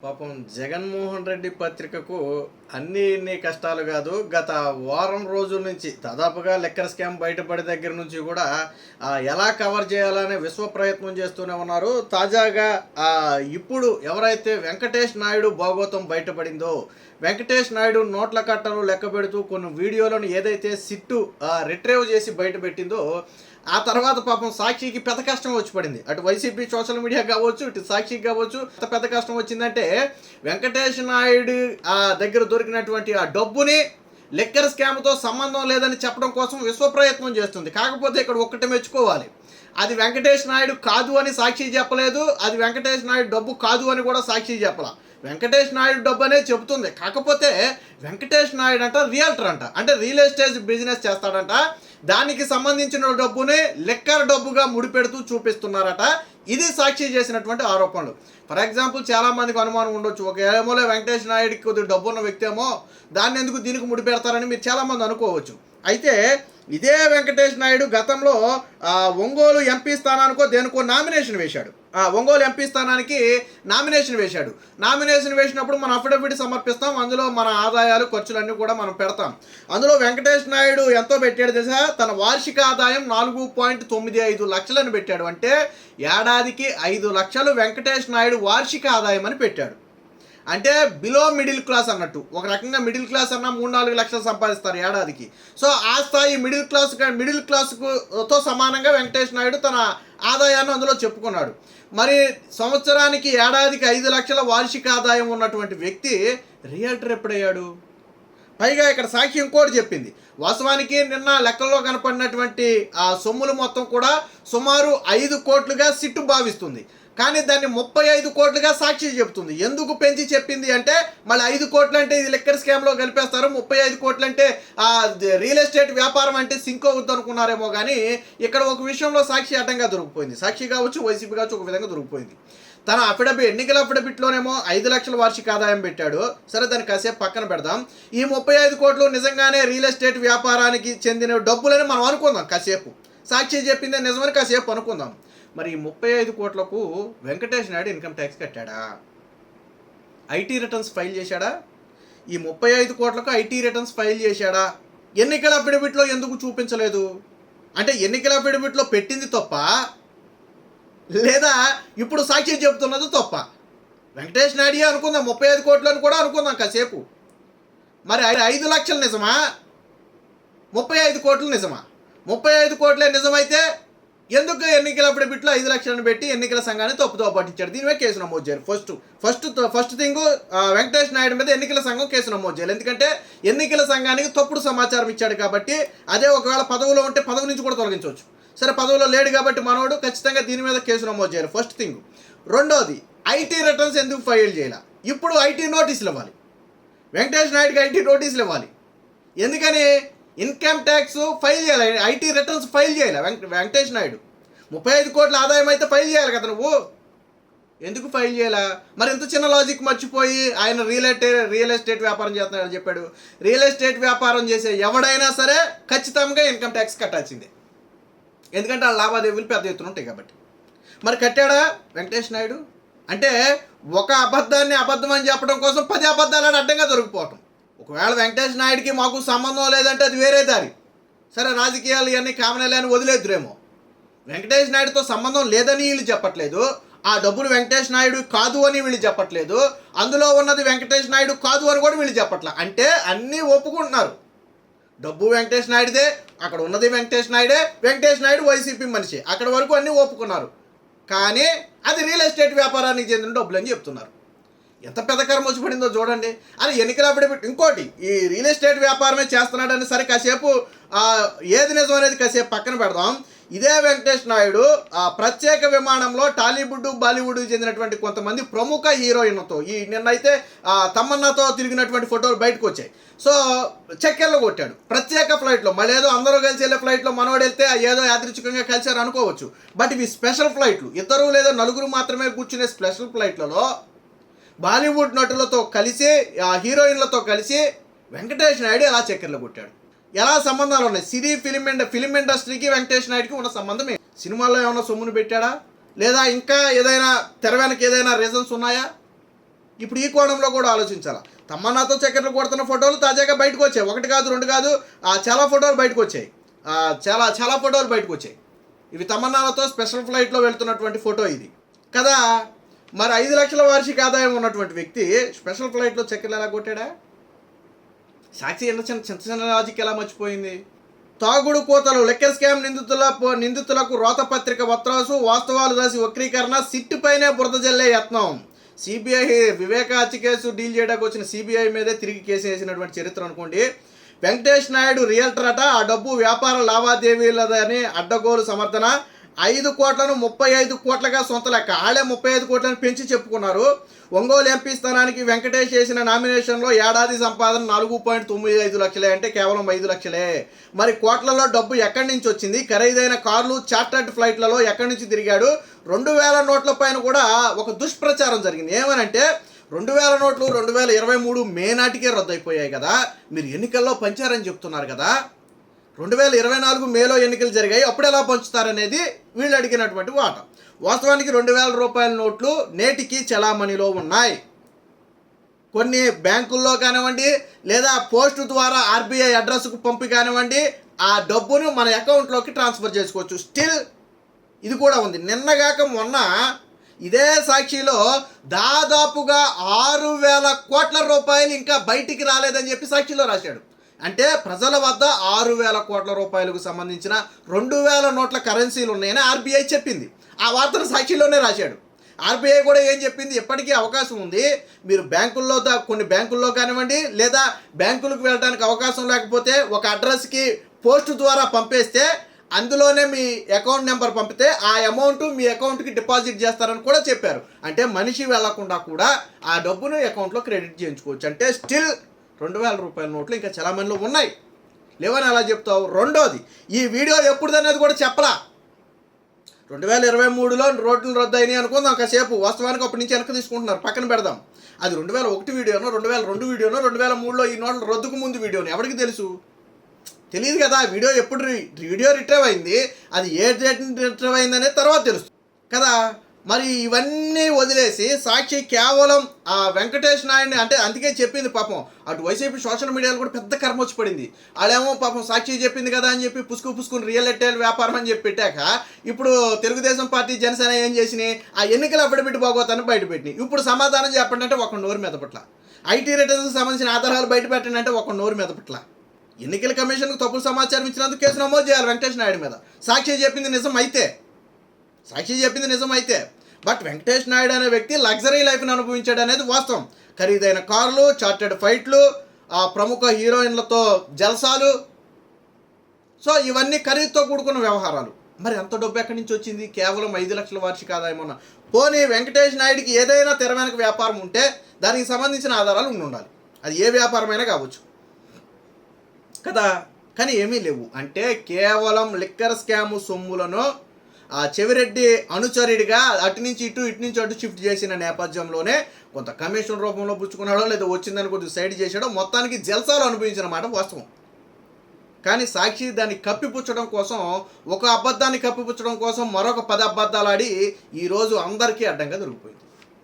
పాపం జగన్మోహన్ రెడ్డి పత్రికకు అన్ని ఇన్ని కష్టాలు కాదు గత వారం రోజుల నుంచి దాదాపుగా లెక్కర్ స్కామ్ బయటపడే దగ్గర నుంచి కూడా ఎలా కవర్ చేయాలనే విశ్వ ప్రయత్నం చేస్తూనే ఉన్నారు. తాజాగా ఇప్పుడు ఎవరైతే వెంకటేష్ నాయుడు భాగోతం బయటపడిందో వెంకటేష్ నాయుడు నోట్ల కట్టలు లెక్క పెడుతూ కొన్ని వీడియోలను ఏదైతే సిట్టు రిట్రైవ్ చేసి బయటపెట్టిందో ఆ తర్వాత పాపం సాక్షికి పెద్ద కష్టం వచ్చి పడింది. అటు వైసీపీ సోషల్ మీడియా కావచ్చు ఇటు సాక్షికి కావచ్చు పెద్ద కష్టం వచ్చిందంటే వెంకటేష్ నాయుడు ఆ దగ్గర దొరికినటువంటి ఆ డబ్బుని లెక్కర్ స్కామ్తో సంబంధం లేదని చెప్పడం కోసం విశ్వ ప్రయత్నం చేస్తుంది. కాకపోతే ఇక్కడ ఒక్కటి మెచ్చుకోవాలి. అది వెంకటేష్ నాయుడు కాదు అని సాక్షి చెప్పలేదు అది వెంకటేష్ నాయుడు డబ్బు కాదు అని కూడా సాక్షి చెప్పలా. వెంకటేష్ నాయుడు డబ్బు అనే చెబుతుంది. కాకపోతే వెంకటేష్ నాయుడు అంట రియల్టర్ అంట. అంటే రియల్ ఎస్టేట్ బిజినెస్ చేస్తాడంట. దానికి సంబంధించిన డబ్బుని లెక్కర్ డబ్బుగా ముడిపెడుతూ చూపిస్తున్నారట. ఇది సాక్షి చేసినటువంటి ఆరోపణలు. ఫర్ ఎగ్జాంపుల్ చాలా మందికి అనుమానం ఉండొచ్చు. ఒక ఏమోలే వెంకటేష్ నాయుడికి కొద్దిగా డబ్బు ఉన్న వ్యక్తి ఏమో దాన్ని ఎందుకు దీనికి ముడిపెడతారని మీరు చాలా మంది అనుకోవచ్చు. అయితే ఇదే వెంకటేష్ నాయుడు గతంలో ఒంగోలు ఎంపీ స్థానానికో దేనికో నామినేషన్ వేశాడు. ఒంగోలు ఎంపీ స్థానానికి నామినేషన్ వేశాడు. నామినేషన్ వేసినప్పుడు మనం అఫిడవిట్ సమర్పిస్తాం. అందులో మన ఆదాయాలు ఖర్చులన్నీ కూడా మనం పెడతాం. అందులో వెంకటేష్ నాయుడు ఎంతో పెట్టాడు తెలుసా? తన వార్షిక ఆదాయం నాలుగు పాయింట్ తొమ్మిది ఐదు లక్షలను పెట్టాడు. అంటే ఏడాదికి ఐదు లక్షలు వెంకటేష్ నాయుడు వార్షిక ఆదాయం అని పెట్టాడు. అంటే బిలో మిడిల్ క్లాస్ అన్నట్టు. ఒక రకంగా మిడిల్ క్లాస్ అన్న మూడు నాలుగు లక్షలు సంపాదిస్తారు ఏడాదికి. సో ఆ స్థాయి మిడిల్ క్లాస్ మిడిల్ క్లాస్తో సమానంగా వెంకటేష్ నాయుడు తన ఆదాయాన్ని అందులో చెప్పుకున్నాడు. మరి సంవత్సరానికి ఏడాదికి ఐదు లక్షల వార్షిక ఆదాయం ఉన్నటువంటి వ్యక్తి రియల్టర్ ఎప్పుడయ్యాడు? పైగా ఇక్కడ సాక్షి ఇంకోటి చెప్పింది. వాస్తవానికి నిన్న లెక్కల్లో కనపడినటువంటి ఆ సొమ్ములు మొత్తం కూడా సుమారు ఐదు కోట్లుగా సిట్టు భావిస్తుంది. కానీ దాన్ని ముప్పై ఐదు కోట్లుగా సాక్షి చెప్తుంది ఎందుకు పెంచి చెప్పింది అంటే మళ్ళీ ఐదు కోట్లు అంటే ఇది లెక్కర్ స్కామ్లో కలిపేస్తారు. ముప్పై ఐదు కోట్లు అంటే ఆ రియల్ ఎస్టేట్ వ్యాపారం అంటే సింక్ అవుద్ది అనుకున్నారేమో కానీ ఇక్కడ ఒక విషయంలో సాక్షి అడ్డంగా దొరికిపోయింది. సాక్షి కావచ్చు వైసీపీ కావచ్చు ఒక విధంగా దొరికిపోయింది. తన అఫిడవిట్ ఎన్నికల అఫిడవిట్లోనేమో ఐదు లక్షల వార్షిక ఆదాయం పెట్టాడు. సరే దాన్ని కాసేపు పక్కన పెడదాం. ఈ ముప్పై ఐదు కోట్లు నిజంగానే రియల్ ఎస్టేట్ వ్యాపారానికి చెందిన డబ్బులని మనం అనుకుందాం కాసేపు. సాక్షి చెప్పిందే నిజమని కాసేపు అనుకుందాం. మరి ఈ ముప్పై ఐదు కోట్లకు వెంకటేష్ నాయుడు ఇన్కమ్ ట్యాక్స్ కట్టాడా? ఐటీ రిటర్న్స్ ఫైల్ చేశాడా? ఈ ముప్పై ఐదు కోట్లకు ఐటీ రిటర్న్స్ ఫైల్ చేశాడా? ఎన్నికల అఫిడవిట్లో ఎందుకు చూపించలేదు? అంటే ఎన్నికల అఫిడవిట్లో పెట్టింది తప్ప లేదా ఇప్పుడు సాక్షి చెబుతున్నది తప్ప? వెంకటేష్ నాయుడు అనుకుందాం ముప్పై ఐదు కోట్లు అని కూడా అనుకుందాం కాసేపు. మరి ఐదు లక్షలు నిజమా? ముప్పై ఐదు కోట్లు నిజమా? ముప్పై ఐదు కోట్లే నిజమైతే ఎందుకు ఎన్నికల బిట్లో ఐదు లక్షలను పెట్టి ఎన్నికల సంఘాన్ని తప్పుతో పట్టించాడు దీని మీద కేసు నమోదు చేయాలి. First first first thing Venkatesh Naidu మీద ఎన్నికల సంఘం కేసు నమోదు చేయాలి. ఎందుకంటే ఎన్నికల సంఘానికి తప్పుడు సమాచారం ఇచ్చాడు కాబట్టి అదే ఒకవేళ పదవిలో ఉంటే పదవి నుంచి కూడా తొలగించవచ్చు. సరే పదవిలో లేడు కాబట్టి మనోడు ఖచ్చితంగా దీని మీద కేసు నమోదు చేయాలి. ఫస్ట్ థింగ్ రెండోది ఐటీ రిటర్న్స్ ఎందుకు ఫైల్ చేయాలి? ఇప్పుడు ఐటీ నోటీసులు ఇవ్వాలి. వెంకటేష్ నాయుడుకి ఐటీ నోటీసులు ఇవ్వాలి. ఎందుకని? ఇన్కమ్ ట్యాక్స్ ఫైల్ చేయాలి. ఐటీ రిటర్న్స్ ఫైల్ చేయాలి. వెంక వెంకటేష్ నాయుడు. ముప్పై ఐదు కోట్ల ఆదాయం అయితే ఫైల్ చేయాలి కదా నువ్వు. ఎందుకు ఫైల్ చేయాలా? మరి ఇంత చిన్న లాజిక్ మర్చిపోయి ఆయన రియల్ ఎస్టేట్ రియల్ ఎస్టేట్ వ్యాపారం చేస్తున్నాడని చెప్పాడు. రియల్ ఎస్టేట్ వ్యాపారం చేసే ఎవడైనా సరే ఖచ్చితంగా ఇన్కమ్ ట్యాక్స్ కట్టాల్సిందే. ఎందుకంటే ఆ లావాదేవీలు పెద్ద ఎత్తున ఉంటాయి కాబట్టి. మరి కట్టాడా వెంకటేష్ నాయుడు? అంటే ఒక అబద్ధాన్ని అబద్ధం అని చెప్పడం కోసం పది అబద్ధాలని అడ్డంగా దొరికిపోవటం. ఒకవేళ వెంకటేష్ నాయుడికి మాకు సంబంధం లేదంటే అది వేరే దారి. సరే రాజకీయాలు ఇవన్నీ కామనలే అని వదిలేద్దురేమో. వెంకటేష్ నాయుడుతో సంబంధం లేదని వీళ్ళు చెప్పట్లేదు. ఆ డబ్బులు వెంకటేష్ నాయుడు కాదు అని వీళ్ళు చెప్పట్లేదు. అందులో ఉన్నది వెంకటేష్ నాయుడు కాదు అని కూడా వీళ్ళు చెప్పట్లే. అంటే అన్నీ ఒప్పుకుంటున్నారు. డబ్బు వెంకటేష్ నాయుడుదే అక్కడ ఉన్నది వెంకటేష్ నాయుడే వెంకటేష్ నాయుడు వైసీపీ మనిషి. అక్కడ వరకు అన్నీ ఒప్పుకున్నారు. కానీ అది రియల్ ఎస్టేట్ వ్యాపారానికి చెందిన డబ్బులు అని చెప్తున్నారు. ఎంత పెద్ద కర్మ వచ్చి పడిందో చూడండి. అని ఎన్నికల అఫిడవిట్ ఇంకోటి ఈ రియల్ ఎస్టేట్ వ్యాపారమే చేస్తున్నాడని సరే కాసేపు ఏది నిజం అనేది కాసేపు పక్కన పెడదాం. ఇదే వెంకటేష్ నాయుడు ఆ ప్రత్యేక విమానంలో టాలీవుడ్ బాలీవుడ్ చెందినటువంటి కొంతమంది ప్రముఖ హీరోయిన్లతో ఈ నిన్నైతే తమ్మన్నతో తమన్నాతో తిరిగినటువంటి ఫోటోలు బయటకు వచ్చాయి. సో చెక్కెళ్ళు కొట్టాడు. ప్రత్యేక ఫ్లైట్లో మళ్ళీ ఏదో అందరూ కలిసి వెళ్ళే ఫ్లైట్లో మనోడు వెళ్తే ఏదో యాదృచ్ఛికంగా కలిసారు అనుకోవచ్చు. బట్ ఇవి స్పెషల్ ఫ్లైట్లు. ఇద్దరు లేదా నలుగురు మాత్రమే కూర్చునే స్పెషల్ ఫ్లైట్లలో బాలీవుడ్ నటులతో కలిసి ఆ హీరోయిన్లతో కలిసి వెంకటేష్ నాయుడు ఎలా చక్కెరలో కొట్టాడు? ఎలా సంబంధాలు ఉన్నాయి? సినీ ఫిలిం ఇండ ఫిలిం ఇండస్ట్రీకి వెంకటేష్ నాయుడుకి ఉన్న సంబంధం ఏంటి? సినిమాల్లో ఏమైనా సొమ్మును పెట్టాడా? లేదా ఇంకా ఏదైనా తెర వెనక ఏదైనా రీజన్స్ ఉన్నాయా? ఇప్పుడు ఈ కోణంలో కూడా ఆలోచించాలా? తమ్మన్నాతో చక్కెరలు కొడుతున్న ఫోటోలు తాజాగా బయటకు వచ్చాయి. ఒకటి కాదు రెండు కాదు ఆ, చాలా ఫోటోలు బయటకు వచ్చాయి. చాలా చాలా ఫోటోలు బయటకు వచ్చాయి. ఇవి తమన్నాలతో స్పెషల్ ఫ్లైట్లో వెళ్తున్నటువంటి ఫోటో ఇది. కదా? మరి ఐదు లక్షల వార్షిక ఆదాయం ఉన్నటువంటి వ్యక్తి స్పెషల్ ఫ్లైట్లో చక్కెరలు ఎలా కొట్టాడా? సాక్షి ఎంత చిన్న చిన్న చిన్న లాజిక్ ఎలా మర్చిపోయింది? తాగుడు కోతలు లెక్కర్ స్కామ్ నిందితుల నిందితులకు రోతపత్రిక వత్రాసు వాస్తవాలు రాసి వక్రీకరణ సిట్టుపైనే బురద జల్లే యత్నం. సిబిఐ వివేక హత్య కేసు డీల్ చేయడానికి వచ్చిన సిబిఐ మీదే తిరిగి కేసు వేసినటువంటి చరిత్ర అనుకోండి. వెంకటేష్ నాయుడు రియల్టర్ అట ఆ డబ్బు వ్యాపార లావాదేవీలదని అడ్డగోలు సమర్థన ఐదు కోట్లను ముప్పై ఐదు కోట్లగా సొంత లెక్క. ఆళ్ళే ముప్పై ఐదు కోట్లను పెంచి చెప్పుకున్నారు. ఒంగోలు ఎంపీ స్థానానికి వెంకటేష్ చేసిన నామినేషన్లో ఏడాది సంపాదన నాలుగు పాయింట్ తొమ్మిది ఐదు లక్షలే అంటే కేవలం ఐదు లక్షలే. మరి కోట్లలో డబ్బు ఎక్కడి నుంచి వచ్చింది? ఖరీదైన కార్లు చార్టర్డ్ ఫ్లైట్లలో ఎక్కడి నుంచి తిరిగాడు? రెండు వేల నోట్ల పైన కూడా ఒక దుష్ప్రచారం జరిగింది. ఏమనంటే రెండు వేల నోట్లు రెండు వేల ఇరవై మూడు మే నాటికే రద్దయిపోయాయి కదా. మీరు ఎన్నికల్లో పంచారని చెప్తున్నారు కదా. రెండు వేల ఇరవై నాలుగు మేలో ఎన్నికలు జరిగాయి. అప్పుడు ఎలా పంచుతారనేది వీళ్ళు అడిగినటువంటి వాట. వాస్తవానికి రెండు వేల రూపాయల నోట్లు నేటికి చలామణిలో ఉన్నాయి. కొన్ని బ్యాంకుల్లో కానివ్వండి లేదా పోస్టు ద్వారా ఆర్బీఐ అడ్రస్కు పంపి కానివ్వండి ఆ డబ్బును మన అకౌంట్లోకి ట్రాన్స్ఫర్ చేసుకోవచ్చు. స్టిల్ ఇది కూడా ఉంది. నిన్నగాక మొన్న ఇదే సాక్షిలో దాదాపుగా ఆరు వేల కోట్ల రూపాయలు ఇంకా బయటికి రాలేదని చెప్పి సాక్షిలో రాశాడు. అంటే ప్రజల వద్ద ఆరు వేల కోట్ల రూపాయలకు సంబంధించిన రెండు వేల నోట్ల కరెన్సీలు ఉన్నాయని ఆర్బీఐ చెప్పింది. ఆ వార్తను సాక్షిలోనే రాశాడు. ఆర్బీఐ కూడా ఏం చెప్పింది? ఎప్పటికీ అవకాశం ఉంది. మీరు బ్యాంకుల్లో దా- కొన్ని బ్యాంకుల్లో కానివ్వండి లేదా బ్యాంకులకు వెళ్ళడానికి అవకాశం లేకపోతే ఒక అడ్రస్కి పోస్ట్ ద్వారా పంపేస్తే అందులోనే మీ అకౌంట్ నెంబర్ పంపితే ఆ అమౌంట్ మీ అకౌంట్కి డిపాజిట్ చేస్తారని కూడా చెప్పారు. అంటే మనిషి వెళ్ళకుండా కూడా ఆ డబ్బును అకౌంట్లో క్రెడిట్ చేయించుకోవచ్చు. అంటే స్టిల్ రెండు వేల రూపాయల నోట్లు ఇంకా చలామణిలో ఉన్నాయి. లేవని అలా చెప్తావు? రెండోది ఈ వీడియో ఎప్పుడుదనేది కూడా చెప్పలా. రెండు వేల ఇరవై మూడులో రోడ్లు రద్దు అయినాయి అనుకుందాం కాసేపు. వాస్తవానికి అప్పటి నుంచి వెనక తీసుకుంటున్నారు. పక్కన పెడదాం. అది రెండు వేల ఒకటి వీడియోనో రెండు వేల రెండు వీడియోనో రెండు వేల మూడులో ఈ నోట్ల రద్దుకు ముందు వీడియోని ఎవరికి తెలుసు? తెలియదు కదా వీడియో ఎప్పుడు వీడియో రిట్రైవ్ అయింది. అది ఏ డేట్ రిట్రైవ్ అయింది అనేది తర్వాత తెలుస్తుంది. కదా? మరి ఇవన్నీ వదిలేసి సాక్షి కేవలం ఆ వెంకటేష్ నాయుడిని అంటే అందుకే చెప్పింది పాపం. అటు వైసీపీ సోషల్ మీడియాలో కూడా పెద్ద కర్మ వచ్చి పడింది. వాళ్ళేమో పాపం సాక్షి చెప్పింది కదా అని చెప్పి పుసుకు పుసుకుని రియల్ ఎట్టేల్ వ్యాపారం అని చెప్పి పెట్టాక ఇప్పుడు తెలుగుదేశం పార్టీ జనసేన ఏం చేసినాయి? ఆ ఎన్నికలు అఫిడవిట్ బాగోతాన్ని బయటపెట్టినాయి ఇప్పుడు సమాధానం చెప్పండి అంటే ఒక నోరు మీద పట్ల. ఐటీ రిటర్న్స్ సంబంధించిన ఆధారాలు బయట పెట్టండి అంటే ఒక నోరు మీద పట్ల. ఎన్నికల కమిషన్కు తప్పుడు సమాచారం ఇచ్చినందుకు కేసు నమోదు చేయాలి వెంకటేష్ నాయుడు మీద. సాక్షి చెప్పింది నిజం అయితే సాక్షి చెప్పింది నిజమైతే. బట్ వెంకటేష్ నాయుడు అనే వ్యక్తి లగ్జరీ లైఫ్ని అనుభవించాడు అనేది వాస్తవం. ఖరీదైన కార్లు చార్టెడ్ ఫైట్లు ఆ ప్రముఖ హీరోయిన్లతో జల్సాలు. సో ఇవన్నీ ఖరీదుతో కూడుకున్న వ్యవహారాలు. మరి అంత డబ్బు ఎక్కడి నుంచి వచ్చింది? కేవలం ఐదు లక్షల వార్షిక ఆదాయం ఉన్న పోనీ వెంకటేష్ నాయుడికి ఏదైనా తెరమైన వ్యాపారం ఉంటే దానికి సంబంధించిన ఆధారాలు ఉండాలి. అది ఏ వ్యాపారమైనా కావచ్చు. కదా? కానీ ఏమీ లేవు. అంటే కేవలం లిక్కర్ స్కామ్ సొమ్ములను చెవిరెడ్డి అనుచరుడిగా అటు నుంచి ఇటు ఇటు నుంచి అటు షిఫ్ట్ చేసిన నేపథ్యంలోనే కొంత కమిషన్ రూపంలో పుచ్చుకున్నాడో లేదా వచ్చిందని కొద్దిగా సైడ్ చేసాడో మొత్తానికి జల్సాలు అనుభవించిన మాట వాస్తవం. కానీ సాక్షి దాన్ని కప్పిపుచ్చడం కోసం ఒక అబద్ధాన్ని కప్పిపుచ్చడం కోసం మరొక పది అబద్ధాలు ఆడి ఈరోజు అందరికీ అడ్డంగా దొరికిపోయింది.